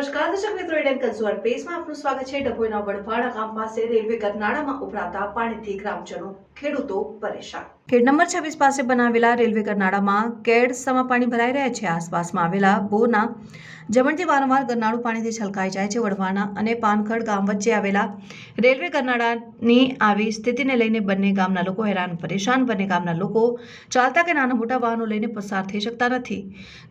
નમસ્કાર, દર્શક મિત્રો ઇન્ડિયન કન્ઝ્યુમર પેસમાં આપનું સ્વાગત છે. ડભોઈના વડવાડા ગામ પાસે રેલવે ગરનાળામાં ઉભરાતા પાણીથી ગ્રામજનો ખેડૂતો પરેશાન. ખેડ નંબર છવ્વીસ પાસે બનાવેલા રેલવે કરનાળામાં કેડ સમા પાણી ભરાઈ રહ્યા છે. આસપાસમાં આવેલા બોના જમણથી વારંવાર ગરનાળું પાણીથી છલકાઈ જાય છે. વડવાના અને પાનખડ ગામ વચ્ચે આવેલા રેલવે કરનાળાની આવી સ્થિતિને લઈને બંને ગામના લોકો હેરાન, પરેશાન. બંને ગામના લોકો ચાલતા કે નાના મોટા વાહનો લઈને પસાર થઈ શકતા નથી.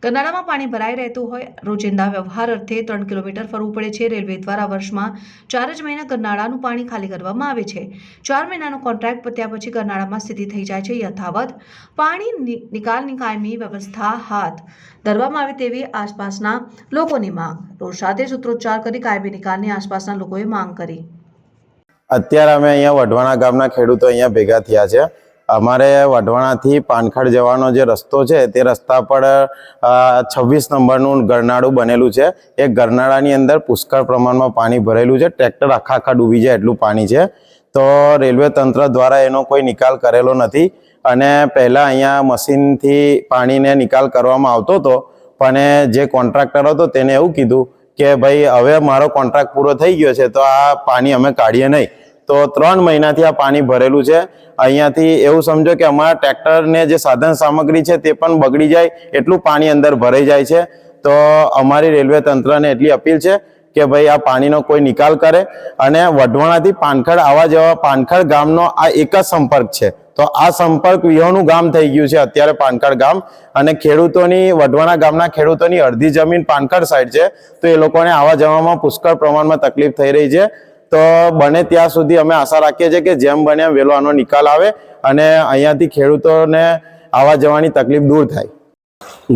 ગરનાળામાં પાણી ભરાઈ રહેતું હોય, રોજિંદા વ્યવહાર અર્થે ત્રણ કિલોમીટર ફરવું પડે છે. રેલવે દ્વારા વર્ષમાં ચાર જ મહિના ગરનાળાનું પાણી ખાલી કરવામાં આવે છે. ચાર મહિનાનો કોન્ટ્રાક્ટ પત્યા પછી ગરનાળામાં સ્થિતિ થઈ જાય છે. યથાવત. પાણી નિકાલની કાયમી વ્યવસ્થા હાથ ધરવામાં આવે તેવી આસપાસના લોકોની માંગ. સાથે સૂત્રોચ્ચાર કરી કાયમી નિકાલની આસપાસના લોકોએ માંગ કરી. અત્યારે અમે અહીંયા વઢવાણા ગામના ખેડૂતો અહીંયા ભેગા થયા છે. અમારે વઢવાણાથી પાનખડ જવાનો જે રસ્તો છે, તે રસ્તા પર છવ્વીસ નંબરનું ગરનાળું બનેલું છે. એ ગરનાળાની અંદર પુષ્કળ પ્રમાણમાં પાણી ભરેલું છે. ટ્રેક્ટર આખા આખા ડૂબી જાય એટલું પાણી છે. તો રેલવે તંત્ર દ્વારા એનો કોઈ નિકાલ કરેલો નથી. અને પહેલાં અહીંયા મશીનથી પાણીને નિકાલ કરવામાં આવતો હતો. પણ જે કોન્ટ્રાક્ટર હતો તેને એવું કીધું કે ભાઈ, હવે મારો કોન્ટ્રાક્ટ પૂરો થઈ ગયો છે, તો આ પાણી અમે કાઢીએ નહીં. તો ત્રણ મહિનાથી આ પાણી ભરેલું છે. અહીંયાથી એવું સમજો કે અમારા ટ્રેક્ટરને જે સાધન સામગ્રી છે તે પણ બગડી જાય, એટલું પાણી અંદર ભરાઈ જાય છે. તો અમારી રેલવે તંત્રને એટલી અપીલ છે કે ભાઈ આ પાણીનો કોઈ નિકાલ કરે અને વઢવાણાથી પાનખડ આવા જવા પાનખડ ગામનો આ એક જ સંપર્ક છે. તો આ સંપર્ક વિહોણું ગામ થઈ ગયું છે, અત્યારે પાનખડ ગામ. અને ખેડૂતોની, વઢવાણા ગામના ખેડૂતોની અડધી જમીન પાનખડ સાઈડ છે. તો એ લોકોને આવવા જવામાં પુષ્કળ પ્રમાણમાં તકલીફ થઈ રહી છે. તો બને ત્યાં સુધી અમે આશા રાખીએ છીએ કે જેમ બને એમ વહેલો આનો નિકાલ આવે અને અહીંયાથી ખેડૂતોને આવવા જવાની તકલીફ દૂર થાય.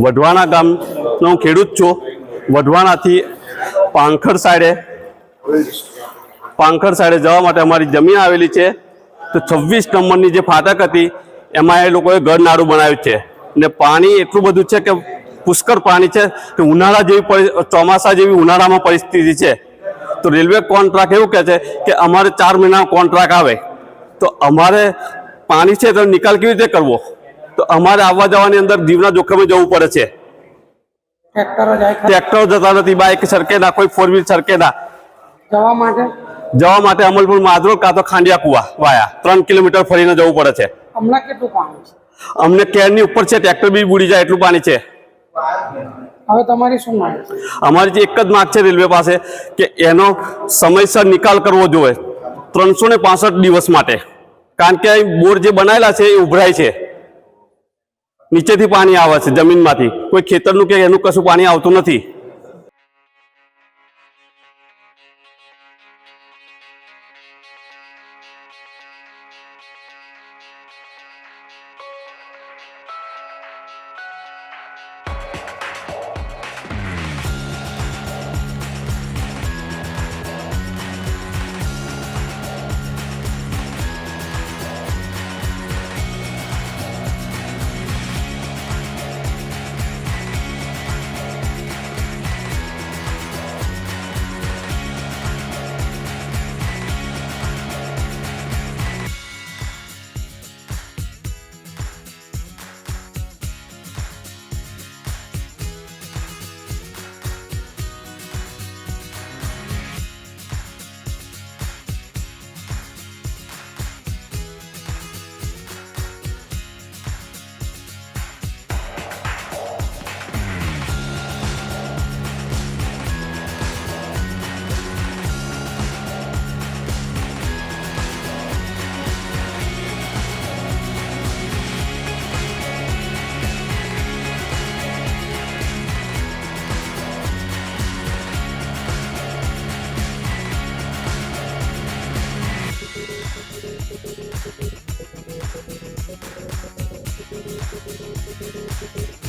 વઢવાણા ગામનો ખેડૂત છું. વઢવાણાથી પાંખડ સાઈડે પાંખડ સાઈડે જવા માટે અમારી જમીન આવેલી છે. તો છવ્વીસ નંબરની જે ફાટક હતી, એમાં એ લોકોએ ગરનાળું બનાવ્યું છે. ને પાણી એટલું બધું છે કે પુષ્કળ પાણી છે કે ઉનાળા જેવી ચોમાસા જેવી ઉનાળામાં પરિસ્થિતિ છે. તો રેલવે કોન્ટ્રાક્ટ એવું કહે છે કે અમારે ચાર મહિનાનો કોન્ટ્રાક્ટ આવે. તો અમારે પાણી છે તો નિકાલ કેવી રીતે કરવો? તો અમારે આવવા જવાની અંદર જીવના જોખમે જવું પડે છે. ટ્રેક્ટરો જતા નથી બાઇક સરકે ના કોઈ ફોર વ્હીલ સરકે ના જવા માટે? જવા માટે અમલપુર માધરો કાં તો ખાંડિયા કુવા વાયા. ત્રણ કિલોમીટર ફરીને જવું પડે છે. હમણાં કેટલું પાણી છે? અમને કેરની ઉપર છે ટ્રેક્ટર બી બુડી જાય એટલું પાણી છે. હવે તમારી શું માંગ છે? અમારી જે એક જ માંગ છે રેલવે પાસે કે એનો સમયસર નિકાલ કરવો જોઈએ. ત્રણસો ને પાસઠ દિવસ માટે. કારણ કે બોર જે બનાવેલા છે એ ઉભરાય છે. નીચેથી પાણી આવે છે જમીનમાંથી. કોઈ ખેતરનું કે એનું કશું પાણી આવતું નથી.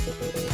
Thank